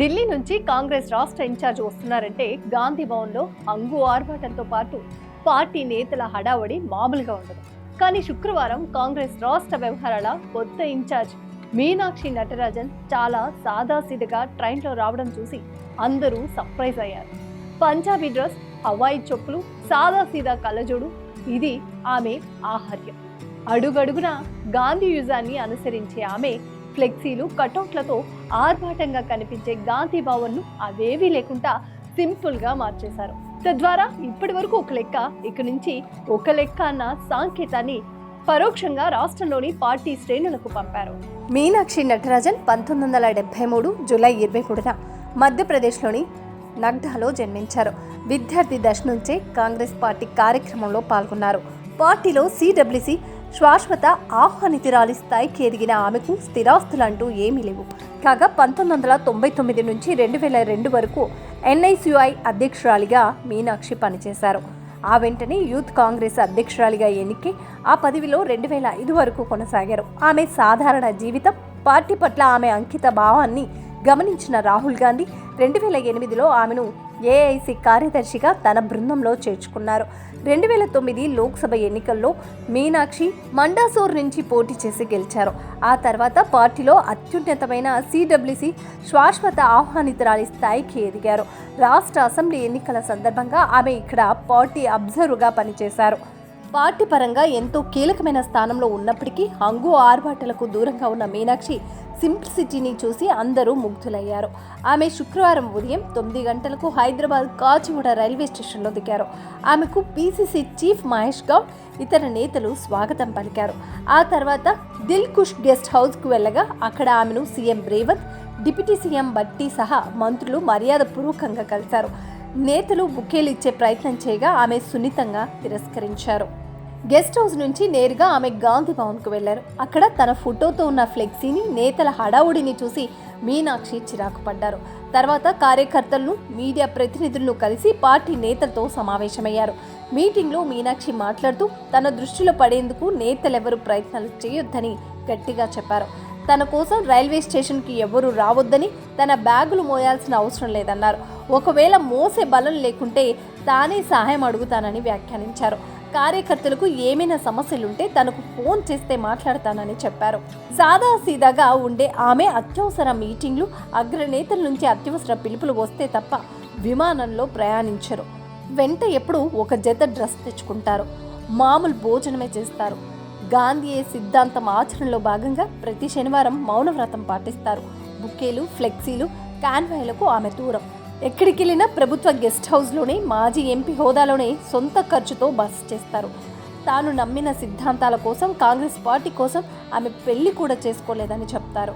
ఢిల్లీ నుంచి కాంగ్రెస్ రాష్ట్ర ఇన్ఛార్జ్ వస్తున్నారంటే గాంధీ భవన్లో అంగు ఆర్భాటంతో పాటు పార్టీ నేతల హడావడి మామూలుగా ఉండదు. కానీ శుక్రవారం కాంగ్రెస్ రాష్ట్ర వ్యవహారాల కొత్త ఇన్ఛార్జ్ మీనాక్షి నటరాజన్ చాలా సాదాసీదగా ట్రైన్లో రావడం చూసి అందరూ సర్ప్రైజ్ అయ్యారు. పంజాబీ డ్రెస్ హవాయి చెప్పులు సాదాసీదా కళ్ళజోడు ఇది ఆమె ఆహార్యం. అడుగడుగున గాంధీ యుజాన్ని అనుసరించే ఆమె ఫ్లెక్సీలు కటౌట్లతో ఆర్భాటంగా కనిపించే గాంధీ భవన్ను అవేవీ లేకుండా సింపుల్గా మార్చేశారు. తద్వారా ఇప్పటి వరకు ఒక లెక్క ఇక్కడి నుంచి ఒక లెక్క అన్న సాంకేతాన్ని పరోక్షంగా రాష్ట్రంలోని పార్టీ శ్రేణులకు పంపారు. మీనాక్షి నటరాజన్ పంతొమ్మిది వందల డెబ్బై మూడు జూలై ఇరవై మూడున మధ్యప్రదేశ్లోని నగ్డాలో జన్మించారు. విద్యార్థి దశ నుంచే కాంగ్రెస్ పార్టీ కార్యక్రమంలో పాల్గొన్నారు. పార్టీలో సిడబ్ల్యూసి శాశ్వత ఆహ్వానితురాలి స్థాయికి ఎదిగిన ఆమెకు స్థిరాస్తులంటూ ఏమీ లేవు. కాగా పంతొమ్మిది వందల తొంభై తొమ్మిది నుంచి రెండు వేల రెండు వరకు ఎన్ఐసిఐ అధ్యక్షురాలిగా మీనాక్షి పనిచేశారు. ఆ వెంటనే యూత్ కాంగ్రెస్ అధ్యక్షురాలిగా ఎన్నికై ఆ పదవిలో రెండు వేల ఐదు వరకు కొనసాగారు. ఆమె సాధారణ జీవితం పార్టీ పట్ల ఆమె అంకిత భావాన్ని గమనించిన రాహుల్ గాంధీ రెండు వేల ఎనిమిదిలో ఆమెను ఏఐసి కార్యదర్శిగా తన బృందంలో చేర్చుకున్నారు. రెండు వేల తొమ్మిది లోక్సభ ఎన్నికల్లో మీనాక్షి మండాసోర్ నుంచి పోటీ చేసి గెలిచారు. ఆ తర్వాత పార్టీలో అత్యున్నతమైన సిడబ్ల్యూసి శాశ్వత ఆహ్వానితురాలి స్థాయికి ఎదిగారు. రాష్ట్ర అసెంబ్లీ ఎన్నికల సందర్భంగా ఆమె ఇక్కడ పార్టీ అబ్జర్వర్గా పనిచేశారు. పార్టీ పరంగా ఎంతో కీలకమైన స్థానంలో ఉన్నప్పటికీ హంగు ఆర్భాటలకు దూరంగా ఉన్న మీనాక్షి సింప్లిసిటీని చూసి అందరూ ముగ్ధులయ్యారు. ఆమె శుక్రవారం ఉదయం తొమ్మిది గంటలకు హైదరాబాద్ కాచిగూడ రైల్వే స్టేషన్లో దిగారు. ఆమెకు పీసీసీ చీఫ్ మహేష్ గౌడ్ ఇతర నేతలు స్వాగతం పలికారు. ఆ తర్వాత దిల్ కుష్ గెస్ట్ హౌస్కు వెళ్ళగా అక్కడ ఆమెను సీఎం రేవంత్ డిప్యూటీ సీఎం బట్టి సహా మంత్రులు మర్యాదపూర్వకంగా కలిశారు. నేతలు బుకేలు ఇచ్చే ప్రయత్నం చేయగా ఆమె సున్నితంగా తిరస్కరించారు. గెస్ట్ హౌస్ నుంచి నేరుగా ఆమె గాంధీ భవన్కు వెళ్ళారు అక్కడ తన ఫోటోతో ఉన్న ఫ్లెక్సీని నేతల హడావుడిని చూసి మీనాక్షి చిరాకు పడ్డారు. తర్వాత కార్యకర్తలను మీడియా ప్రతినిధులను కలిసి పార్టీ నేతలతో సమావేశమయ్యారు. మీటింగ్లో మీనాక్షి మాట్లాడుతూ తన దృష్టిలో పడేందుకు నేతలెవరూ ప్రయత్నాలు చేయొద్దని గట్టిగా చెప్పారు. తన కోసం రైల్వే స్టేషన్కి ఎవరూ రావద్దని తన బ్యాగులు మోయాల్సిన అవసరం లేదన్నారు. ఒకవేళ మోసే బలం లేకుంటే తానే సహాయం అడుగుతానని వ్యాఖ్యానించారు. కార్యకర్తలకు ఏమైనా సమస్యలుంటే తనకు ఫోన్ చేస్తే మాట్లాడతానని చెప్పారు. సాదా సీదాగా ఉండే ఆమె అత్యవసర మీటింగ్లు అగ్రనేతల నుంచి అత్యవసర పిలుపులు వస్తే తప్ప విమానంలో ప్రయాణించరు. వెంట ఎప్పుడు ఒక జత డ్రెస్ తెచ్చుకుంటారు. మామూలు భోజనమే చేస్తారు. గాంధీయే సిద్ధాంతం ఆచరణలో భాగంగా ప్రతి శనివారం మౌనవ్రతం పాటిస్తారు. బుకేలు ఫ్లెక్సీలు కాన్వాయ్లకు ఆమె దూరం. ఎక్కడికి వెళ్ళినా ప్రభుత్వ గెస్ట్ హౌస్లోనే మాజీ ఎంపీ హోదాలోనే సొంత ఖర్చుతో బస చేస్తారు. తాను నమ్మిన సిద్ధాంతాల కోసం కాంగ్రెస్ పార్టీ కోసం ఆమె పెళ్ళి కూడా చేసుకోలేదని చెప్తారు.